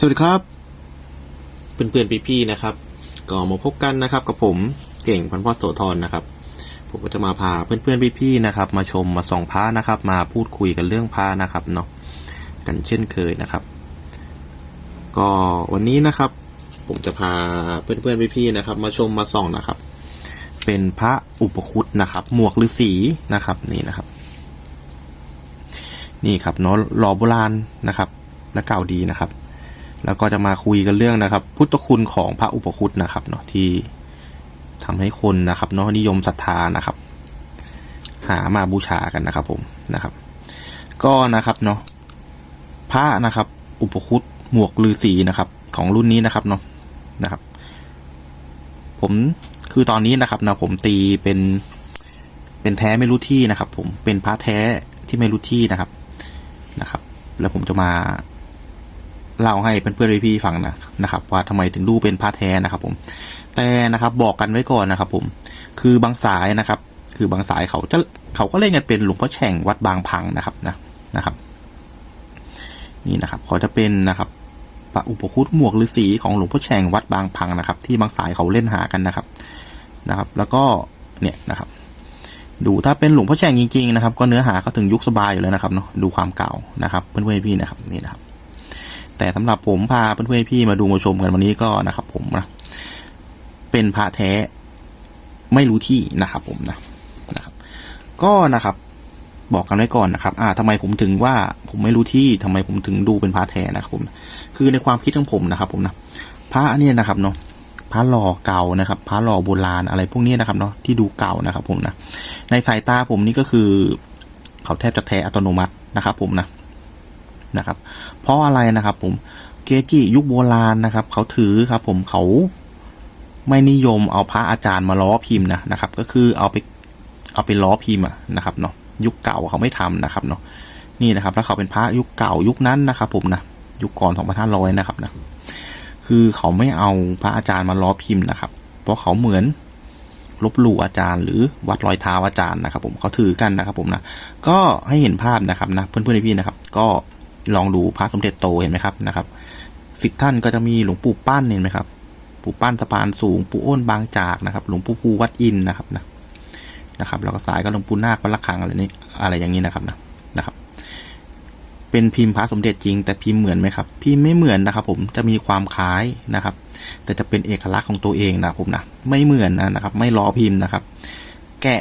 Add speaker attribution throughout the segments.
Speaker 1: สวัสดีครับ เพื่อนๆพี่ๆนะครับ ก็มาพบกันนะครับกับผมเก่งพันพ่อโสธรนะครับ ผมก็จะมาพาเพื่อนๆพี่ๆนะครับ มาชมมาส่องพระนะครับ มาพูดคุยกันเรื่องพระนะครับเนาะกันเช่นเคยนะครับ ก็วันนี้นะครับ ผมจะพาเพื่อนๆพี่ๆนะครับ มาชมมาส่องนะครับ เป็นพระอุปคุตนะครับ หมวกฤาษีนะครับนี่นะครับ นี่ครับเนาะหล่อโบราณนะครับและเก่าดีนะครับ แล้วก็จะมาคุยกันเรื่องนะครับ พุทธคุณของพระอุปคุตนะครับเนาะที่ทำให้คนนะครับเนาะนิยมศรัทธานะครับ หามาบูชากันนะครับผมนะครับ ก็นะครับเนาะพระนะครับ อุปคุตหมวกฤาษีนะครับ ของรุ่นนี้นะครับเนาะนะครับ ผมคือตอนนี้นะครับนะผมตีเป็นเป็นแท้ไม่รู้ที่นะครับ ผมเป็นพระแท้ที่ไม่รู้ที่นะครับนะครับ แล้วผมจะมา เล่าให้เพื่อนๆพี่ๆฟังนะนะครับ ว่าทำไมถึงดูเป็นพระแท้นะครับ ผม แต่นะครับบอกกันไว้ก่อนนะครับ ผม คือบางสายนะครับ คือบางสายเขาจะเขาก็เล่นกันเป็นหลวงพ่อแฉ่งวัดบางพังนะครับนะนะครับ นี่นะครับเขาจะเป็นนะครับพระอุปคุตหมวกฤาษีของหลวงพ่อแฉ่งวัดบางพังนะครับ ที่บางสายเขาเล่นหากันนะครับนะครับ แล้วก็เนี่ยนะครับ ดูถ้าเป็นหลวงพ่อแฉ่งจริงๆนะครับ ก็เนื้อหาเขาถึงยุคสบายอยู่แล้วนะครับเนาะดูความเก่านะครับ เพื่อนๆพี่ๆนะครับนี่นะครับ แต่สำหรับผมพาเพื่อนๆพี่มาดูมาชมกันวันนี้ก็นะครับ ผมนะเป็นพระแท้ไม่รู้ที่นะครับ ผมนะนะครับ ก็นะครับ บอกกันไว้ก่อนนะครับ อ่าทำไมผมถึงว่าผมไม่รู้ที่ทำไมผมถึงดูเป็นพระแท้นะครับ ผม คือในความคิดของผมนะครับ ผมนะพระเนี่ยนะครับเนาะพระหล่อเก่านะครับพระหล่อโบราณอะไรพวกนี้นะครับเนาะที่ดูเก่านะครับ ผมนะในสายตาผมนี่ก็คือ เขาแทบจะแท้อัตโนมัตินะครับ ผมนะ นะครับ เพราะอะไรนะครับผมเกจิยุคโบราณนะครับ เขาถือครับ ผมเขาไม่นิยมเอาพระอาจารย์มาล้อพิมพ์นะนะครับ ก็คือเอาไปเอาไปล้อพิมพ์นะครับเนาะยุคเก่าเขาไม่ทำนะครับเนาะนี่นะครับแล้วเขาเป็นพระยุคเก่ายุคนั้นนะครับ ผมนะยุคก่อนสองพันห้าร้อยนะครับนะคือเขาไม่เอาพระอาจารย์มาล้อพิมพ์นะครับ เพราะเขาเหมือนลบหลู่อาจารย์ หรือวัดรอยเท้าอาจารย์นะครับ ผมเขาถือกันนะครับ ผมนะก็ให้เห็นภาพนะครับนะเพื่อนๆพี่นะครับ ก็ ลองดูพระสมเด็จโตเห็นไหมครับนะครับสิบท่านก็จะมีหลวงปู่ปั้นเห็นไหมครับปู่ปั้นสะพานสูงปู่อ้นบางจากนะครับ หลวงปู่ภูวัดอินนะครับนะนะครับแล้วก็สายก็หลวงปู่นาควัดละคังอะไรนี่อะไรอย่างนี้นะครับนะนะครับ เป็นพิมพ์พระสมเด็จจริง แต่พิมพ์เหมือนไหมครับ พิมพ์ไม่เหมือนนะครับ ผมจะมีความคล้ายนะครับ แต่จะเป็นเอกลักษณ์ของตัวเองนะผมนะไม่เหมือนนะนะครับ ไม่ล้อพิมพ์นะครับ แกะ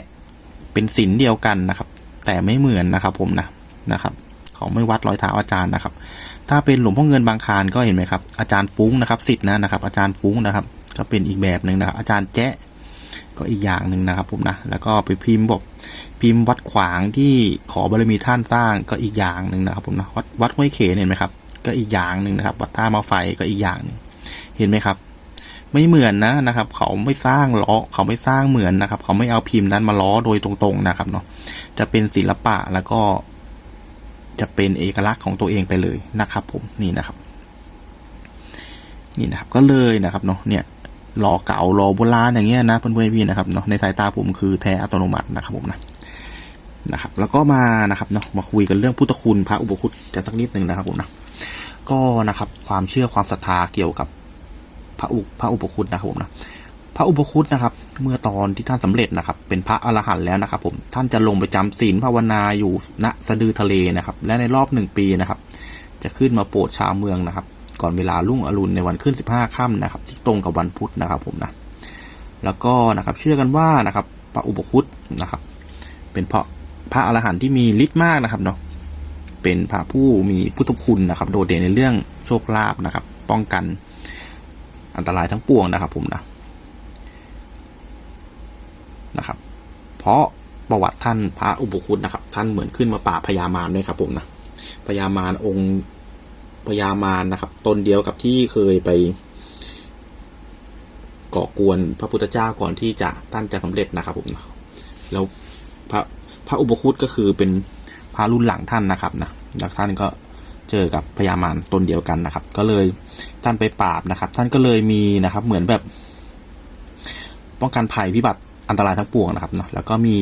Speaker 1: เป็นศิลเดียวกันนะครับ แต่ไม่เหมือนนะครับ ผมนะนะครับ ของไม่วัดรอยเท้าอาจารย์นะครับ ถ้าเป็นหลวงพ่อเงินบางคารก็เห็นไหมครับ อาจารย์ฟุ้งนะครับสิทธิ์นะนะครับ อาจารย์ฟุ้งนะครับ ก็เป็นอีกแบบหนึ่งนะครับ อาจารย์แจ๊ก็อีกอย่างหนึ่งนะครับผมนะ แล้วก็ไปพิมพ์บอกพิมพ์วัดขวางที่ขอบารมีท่านสร้างก็อีกอย่างหนึ่งนะครับผมนะวัดวัดห้วยเขนเห็นไหมครับ ก็อีกอย่างหนึ่งนะครับ วัดท่ามาไฟก็อีกอย่างหนึ่งเห็นไหมครับ ไม่เหมือนนะนะครับ เขาไม่สร้างล้อเขาไม่สร้างเหมือนนะครับ เขาไม่เอาพิมพ์นั้นมาล้อโดยตรงๆนะครับเนาะจะเป็นศิลปะแล้วก็ จะเป็นเอกลักษณ์ของตัวเองไปเลยนะครับ ผมนี่นะครับ นี่นะครับก็เลยนะครับเนาะเนี่ยหล่อเก่าหล่อโบราณอย่างเงี้ยนะเพื่อนๆพี่นะครับเนาะในสายตาผมคือแท้อัตโนมัตินะครับผมนะนะครับ แล้วก็มานะครับเนาะมาคุยกันเรื่องพุทธคุณพระอุปคุตกันสักนิดหนึ่งนะครับผมนะก็นะครับความเชื่อความศรัทธาเกี่ยวกับพระอุพระอุปคุตนะครับผมนะ พระอุปคุตนะครับ เมื่อตอนที่ท่านสำเร็จนะครับ เป็นพระอรหันต์แล้วนะครับ ผมท่านจะลงไปจำศีลภาวนาอยู่ณสะดือทะเลนะครับ และในรอบหนึ่งปีนะครับ จะขึ้นมาโปรดชาวเมืองนะครับ ก่อนเวลารุ่งอรุณในวันขึ้นสิบห้าค่ำนะครับ ที่ตรงกับวันพุธนะครับ ผมนะแล้วก็นะครับเชื่อกันว่านะครับ พระอุปคุตนะครับ เป็นเพราะพระอรหันต์ที่มีฤทธิ์มากนะครับเนาะเป็นพระผู้มีพุทธคุณนะครับ โดดเด่นในเรื่องโชคลาภนะครับ ป้องกันอันตรายทั้งปวงนะครับ ผมนะ นะครับ เพราะประวัติท่านพระอุปคุตนะครับ ท่านเหมือนขึ้นมาป่าบพญามารด้วยครับผมนะพญามารองค์พญามารนะครับ ตนเดียวกับที่เคยไป ก่อกวนพระพุทธเจ้าก่อนที่จะท่านจะสำเร็จนะครับผมนะแล้วพระพระอุปคุตก็คือเป็นพระรุ่นหลังท่านนะครับนะแล้วท่านก็เจอกับพญามารตนเดียวกันนะครับ ก็เลยท่านไปปราบนะครับ ท่านก็เลยมีนะครับ เหมือนแบบ ป้องกันภัยพิบัติ อันตรายทั้งปวงนะครับเนาะแล้วก็มี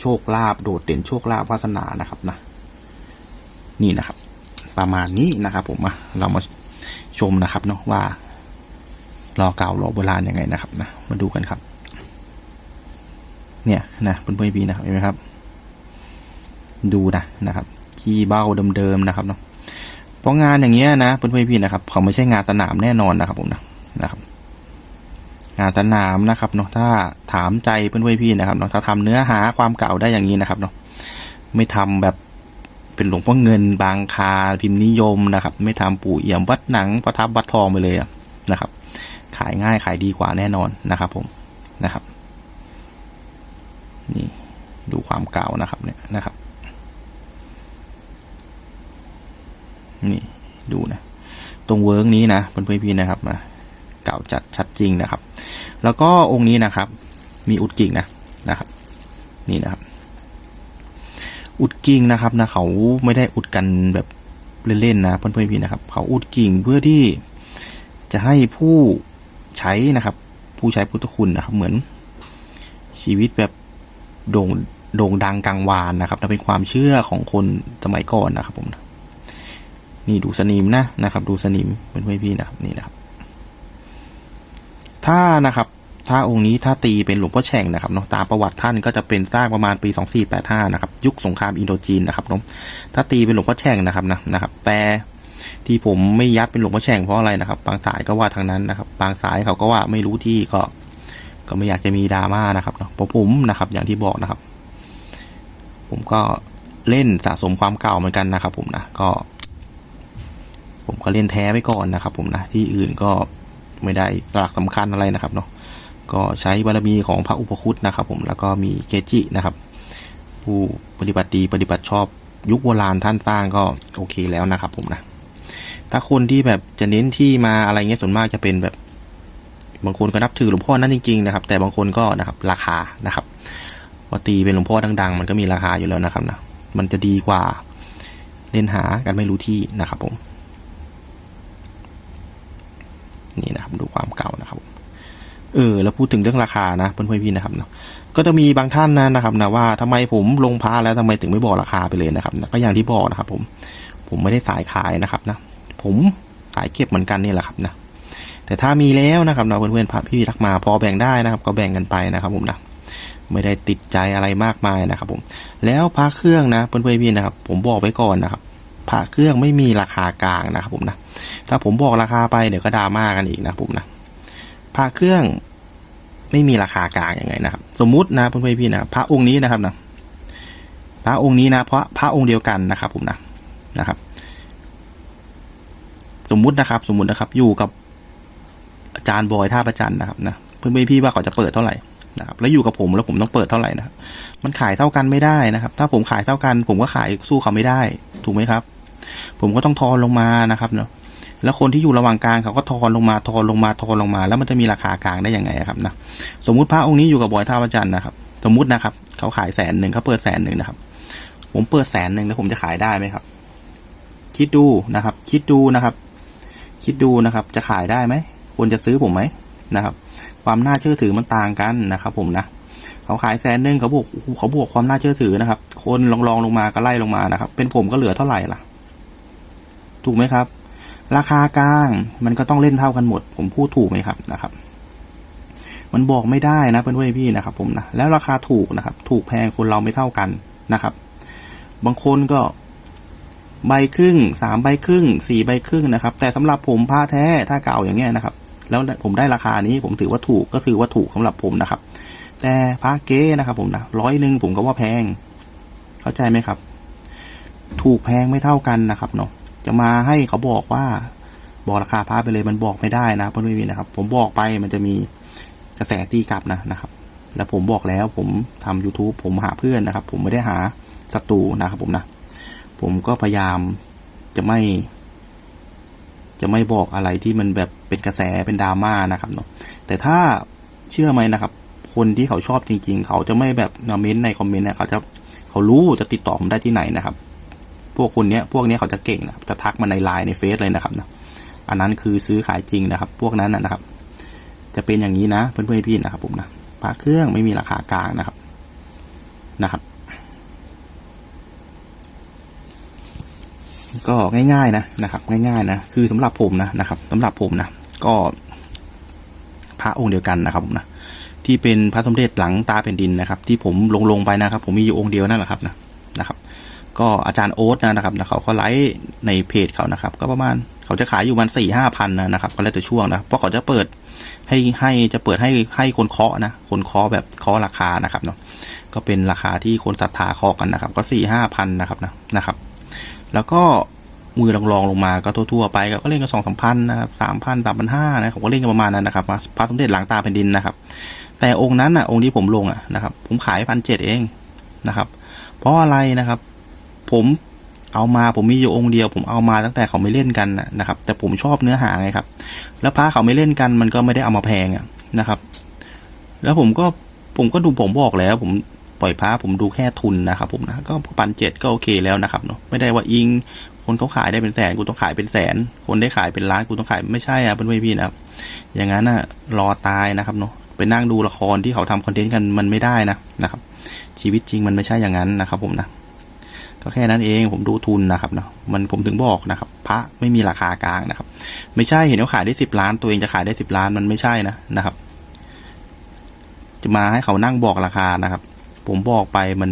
Speaker 1: โชคลาภโดดเด่นโชคลาภวาสนานะครับนะนี่นะครับ ประมาณนี้นะครับ ผมมาเรามาชมนะครับเนาะว่ารอเก่ารอโบราณยังไงนะครับนะมาดูกันครับ เนี่ยนะเพื่อนๆพี่นะครับเห็นไหมครับ ดูนะนะครับขี้เบ้าเดิมๆนะครับเนาะเพราะงานอย่างเงี้ยนะเพื่อนๆพี่นะครับเขาไม่ใช่งานสนามแน่นอนนะครับ ผมนะนะครับ งานสนามนะครับเนาะถ้าถามใจเพื่อนๆพี่นะครับเนาะถ้าทำเนื้อหาความเก่าได้อย่างนี้นะครับเนาะไม่ทำแบบเป็นหลวงพ่อเงินบางคาพิมพ์นิยมนะครับ ไม่ทำปู่เอี่ยมวัดหนังประทับวัดทองไปเลยนะครับ ขายง่ายขายดีกว่าแน่นอนนะครับผมนะครับ นี่ดูความเก่านะครับเนี่ยนะครับ นี่ดูนะ ตรงเวิร์กนี้นะเพื่อนๆพี่นะครับมาเก่าจัดชัดจริงนะครับ แล้วก็องค์นี้นะครับ มีอุดกิ่งนะนะครับ นี่นะครับ อุดกิ่งนะครับนะเขาไม่ได้อุดกันแบบเล่นๆนะเพื่อนๆพี่นะครับ เขาอุดกิ่งเพื่อที่จะให้ผู้ใช้นะครับ ผู้ใช้พุทธคุณนะครับ เหมือนชีวิตแบบโด่งโด่งดังกลางวานนะครับนะเป็นความเชื่อของคนสมัยก่อนนะครับผม นี่ดูสนิมนะนะครับ ดูสนิมเป็นเพื่อนพี่นะครับนี่นะครับ ถ้านะครับถ้าองค์นี้ถ้าตีเป็นหลวงพ่อแฉ่งนะครับเนาะตามประวัติท่านก็จะเป็นสร้างประมาณปี 2485นะครับยุคสงครามอินโดจีนนะครับเนาะถ้าตีเป็นหลวงพ่อแฉ่งนะครับนะนะครับแต่ที่ผมไม่ยัดเป็นหลวงพ่อแฉ่งเพราะอะไรนะครับ บางสายก็ว่าทางนั้นนะครับ บางสายเขาก็ว่าไม่รู้ที่ก็ ก็ไม่อยากจะมีดราม่านะครับเนาะเพราะผมนะครับ อย่างที่บอกนะครับ ผมก็เล่นสะสมความเก่าเหมือนกันนะครับ ผมนะก็ ผมก็เล่นแท้ไว้ก่อนนะครับ ผมนะที่อื่นก็ ไม่ได้หลักสำคัญอะไรนะครับเนาะก็ใช้บารมีของพระอุปคุตนะครับ ผมแล้วก็มีเกจินะครับ ผู้ปฏิบัติดีปฏิบัติชอบยุคโบราณท่านสร้างก็โอเคแล้วนะครับผมนะถ้าคนที่แบบจะเน้นที่มาอะไรเงี้ยส่วนมากจะเป็นแบบ บางคนก็นับถือหลวงพ่อนั่นจริงๆนะครับ แต่บางคนก็นะครับ ราคานะครับพอตีเป็นหลวงพ่อดัง ๆ มันก็มีราคาอยู่แล้วนะครับนะมันจะดีกว่าเล่นหากันไม่รู้ที่นะครับผม นี่นะครับดูความเก่านะครับเออแล้วพูดถึงเรื่องราคานะเพื่อนๆพี่นะครับเนาะก็จะมีบางท่านนะนะครับนะว่าทำไมผมลงพาแล้วทำไมถึงไม่บอกราคาไปเลยนะครับนะก็อย่างที่บอกนะครับ ผมผมไม่ได้สายขายนะครับนะผมสายเก็บเหมือนกันนี่แหละครับนะแต่ถ้ามีแล้วนะครับนะเพื่อนๆพี่ทักมาพอแบ่งได้นะครับ ก็แบ่งกันไปนะครับผมนะไม่ได้ติดใจอะไรมากมายนะครับ ผม แล้วพระเครื่องนะเพื่อนๆพี่นะครับ ผมบอกไว้ก่อนนะครับ พระเครื่องไม่มีราคากลางนะครับผมนะ ถ้าผมบอกราคาไปเดี๋ยวก็ดราม่ากันอีกนะผมนะ พระเครื่องไม่มีราคากลางยังไงนะครับ สมมุตินะเพื่อนๆพี่นะพระองค์นี้นะครับนะพระองค์นี้นะเพราะพระองค์เดียวกันนะครับ ผมนะนะครับ สมมุตินะครับ สมมุตินะครับ อยู่กับอาจารย์บอยท่าประจันนะครับนะเพื่อนๆพี่ว่าเขาจะเปิดเท่าไหร่นะครับแล้วอยู่กับผมแล้วผมต้องเปิดเท่าไหร่นะครับมันขายเท่ากันไม่ได้นะครับ ถ้าผมขายเท่ากัน ผมก็ขายสู้เขาไม่ได้ ถูกไหมครับ ผมก็ต้องทอนลงมานะครับเนาะแล้วคนที่อยู่ระหว่างกลางเขาก็ทอนลงมาทอนลงมาทอนลงมา แล้วมันจะมีราคากลางได้ยังไงครับนะสมมุติพระองค์นี้อยู่กับบอยท่าประจันนะครับ สมมุตินะครับ เขาขายแสนหนึ่งเขาเปิดแสนหนึ่งนะครับ ผมเปิดแสนหนึ่งแล้วผมจะขายได้ไหมครับ คิดดูนะครับ คิดดูนะครับ คิดดูนะครับ จะขายได้ไหมควรจะซื้อผมไหมนะครับ ความน่าเชื่อถือมันต่างกันนะครับ ผมนะเขาขายแสนหนึ่งเขาบวกเขาบวกความน่าเชื่อถือนะครับ คนลองลองลงมาก็ไล่ลงมานะครับ เป็นผมก็เหลือเท่าไหร่ล่ะ ถูกไหมครับ ราคากลางมันก็ต้องเล่นเท่ากันหมด ผมพูดถูกไหมครับนะครับ มันบอกไม่ได้นะเพื่อนๆพี่นะครับ ผมนะแล้วราคาถูกนะครับ ถูกแพงคนเราไม่เท่ากันนะครับ บางคนก็ใบครึ่งสามใบครึ่งสี่ใบครึ่งนะครับ แต่สำหรับผมผ้าแท้ถ้าเก่าอย่างเงี้ยนะครับ แล้วผมได้ราคานี้ผมถือว่าถูกก็ถือว่าถูกสำหรับผมนะครับ แต่ผ้าเก๊นะครับ ผมนะร้อยหนึ่งผมก็ว่าแพง เข้าใจไหมครับ ถูกแพงไม่เท่ากันนะครับเนาะ จะมาให้เขาบอกว่าบอกราคาผ้าไปเลยมันบอกไม่ได้นะเพื่อนพี่นะครับ ผมบอกไปมันจะมีกระแสตีกลับนะนะครับ แล้วผมบอกแล้วผมทำ YouTube ผมหาเพื่อนนะครับ ผมไม่ได้หาศัตรูนะครับผมนะผมก็พยายามจะไม่ จะไม่บอกอะไรที่มันแบบเป็นกระแสเป็นดราม่านะครับเนาะแต่ถ้าเชื่อไหมนะครับ คนที่เขาชอบจริง ๆ เขาจะไม่แบบมาเม้นต์ในคอมเมนต์นะเขาจะเขารู้จะติดต่อผมได้ที่ไหนนะครับ วกคนเนี้ยพวกเนี้ยเขาจะเก่งนะครับจะทักมาในไลน์ในเฟซเลยนะครับนะอันนั้นคือซื้อขายจริงนะครับ พวกนั้นนะครับ จะเป็นอย่างนี้นะเพื่อนๆพี่นะครับผมนะพระเครื่องไม่มีราคากลางนะครับนะครับ ก็ง่ายๆนะนะครับ ง่ายๆนะคือสำหรับผมนะนะครับสำหรับผมนะก็พระองค์เดียวกันนะครับผมนะที่เป็นพระสมเด็จหลังตาแผ่นดินนะครับ ที่ผมลงลงไปนะครับ ผมมีอยู่องค์เดียวนั่นแหละครับนะนะครับ ก็อาจารย์โอ๊ตนะครับนะเขาก็ไลฟ์ในเพจเขานะครับ ก็ประมาณเขาจะขายอยู่ประมันสี่ห้าพันนะครับ ก็แล้วแต่ช่วงนะเพราะเขาจะเปิดให้ให้จะเปิดให้ให้คนเคาะนะคนเคาะแบบเคาะราคานะครับเนาะก็เป็นราคาที่คนศรัทธาเคาะกันนะครับ ก็สี่ห้าพันนะครับนะนะครับ แล้วก็มือรองรองๆลงมาก็ทั่วๆไปก็เล่นกันสองสามพันนะครับสามพันสามพันห้านะผมก็เล่นกันประมาณนั้นนะครับพระสมเด็จหลังตาแผ่นดินนะครับ แต่องค์นั้นอะองค์ที่ผมลงอะนะครับ ผมขายพันเจ็ดเองนะครับ เพราะอะไรนะครับ ผมเอามาผมมีอยู่องค์เดียว ผมเอามาตั้งแต่เขาไม่เล่นกันนะครับ แต่ผมชอบเนื้อหาไงครับ แล้วพระเขาไม่เล่นกันมันก็ไม่ได้เอามาแพงนะครับ แล้วผมก็ผมก็ดูผมบอกแล้ว ผมปล่อยพระผมดูแค่ทุนนะครับ ผมนะก็พันเจ็ดก็โอเคแล้วนะครับเนาะไม่ได้ว่าอิงคนเขาขายได้เป็นแสนกูต้องขายเป็นแสน คนได้ขายเป็นล้านกูต้องขายไม่ใช่อะเป็นไม่พี่นะครับ อย่างนั้นน่ะรอตายนะครับเนาะไปนั่งดูละครที่เขาทำคอนเทนต์กันมันไม่ได้นะนะครับ ชีวิตจริงมันไม่ใช่อย่างนั้นนะครับ ผมนะ ก็แค่นั้นเองผมดูทุนนะครับเนาะมันผมถึงบอกนะครับ พระไม่มีราคากลางนะครับ ไม่ใช่เห็นว่าขายได้สิบล้าน ตัวเองจะขายได้สิบล้านมันไม่ใช่นะนะครับ จะมาให้เขานั่งบอกราคานะครับ ผมบอกไปมัน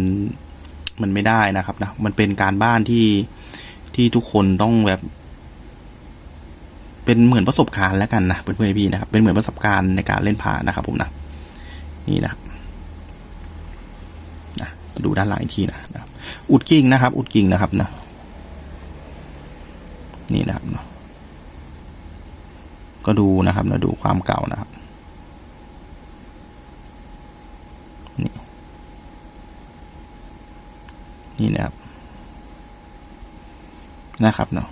Speaker 1: มันไม่ได้นะครับนะมันเป็นการบ้านที่ที่ทุกคนต้องแบบ เป็นเหมือนประสบการณ์แล้วกันนะเพื่อนๆพี่นะครับ เป็นเหมือนประสบการณ์ในการเล่นพานะครับ ผมนะนี่นะครับนะ ดูด้านหลังอีกทีนะนะครับอุดกิ่งนะครับ อุดกิ่งนะครับนะนี่นะครับเนาะก็ดูนะครับนะดูความเก่านะครับนี่นี่นะครับนะครับเนาะ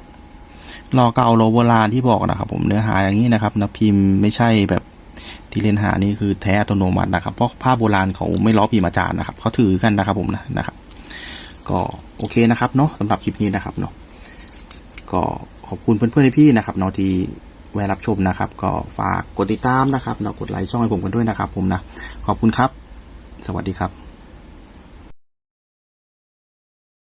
Speaker 1: รอเก่าโลโบราณที่บอกนะครับ ผมเนื้อหาอย่างนี้นะครับนะพิมพ์ไม่ใช่แบบ ที่เลนหานี่คือแท้อัตโนมัตินะครับ เพราะผ้าโบราณเขาไม่ล้อพิมพ์อาจารย์นะครับเขาถือกันนะครับผมนะนะครับ ก็โอเคนะครับเนาะสำหรับคลิปนี้นะครับเนาะก็ขอบคุณเพื่อนๆพี่นะครับเนาะที่แวะรับชมนะครับ ก็ฝากกดติดตามนะครับเนาะกดไลค์ช่องให้ผมกันด้วยนะครับ ผมนะขอบคุณครับ สวัสดีครับ